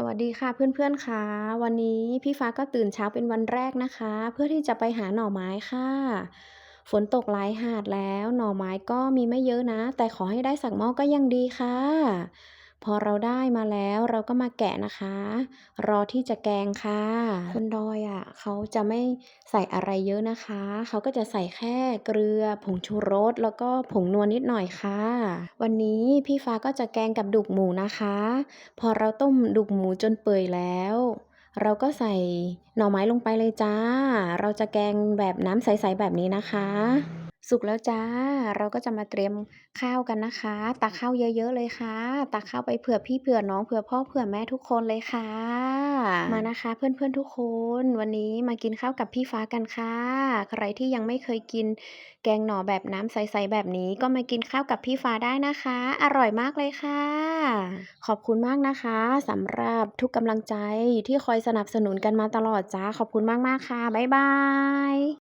สวัสดีค่ะเพื่อนๆค่ะ วันนี้พี่ฟ้าก็ตื่นเช้าเป็นวันแรกนะคะ เพื่อที่จะไปหาหน่อไม้ค่ะ ฝนตกหลายหาดแล้ว หน่อไม้ก็มีไม่เยอะนะ แต่ขอให้ได้สักหม้อก็ยังดีค่ะ พอเราได้มาแล้วเราก็มาแกะนะคะ รอที่จะแกงค่ะ คนดอยอะเขาจะไม่ใส่อะไรเยอะนะคะ เขาก็จะใส่แค่เกลือผงชูรส แล้วก็ผงนัวนิดหน่อยค่ะ วันนี้พี่ฟ้าก็จะแกงกับดุกหมูนะคะ พอเราต้มดุกหมูจนเปื่อยแล้วเราก็ใส่หน่อไม้ลงไปเลยจ้า เราจะแกงแบบน้ำใส ๆ แบบนี้นะคะ สุกแล้วจ้า เราก็จะมาเตรียมข้าวกันนะคะ ตักข้าวเยอะๆเลยค่ะ ตักข้าวไปเผื่อพี่เผื่อน้องเผื่อพ่อเผื่อแม่ทุกคนเลยค่ะ มานะคะเพื่อนๆทุกคน วันนี้มากินข้าวกับพี่ฟ้ากันค่ะ ใครที่ยังไม่เคยกิน แกงหน่อแบบน้ำใสๆแบบนี้ก็มากินข้าวกับพี่ฟ้าได้นะคะ อร่อยมากเลยค่ะ ขอบคุณมากนะคะสำหรับทุกกำลังใจที่คอยสนับสนุนกันมาตลอดจ้าขอบคุณมากๆค่ะบ๊ายบาย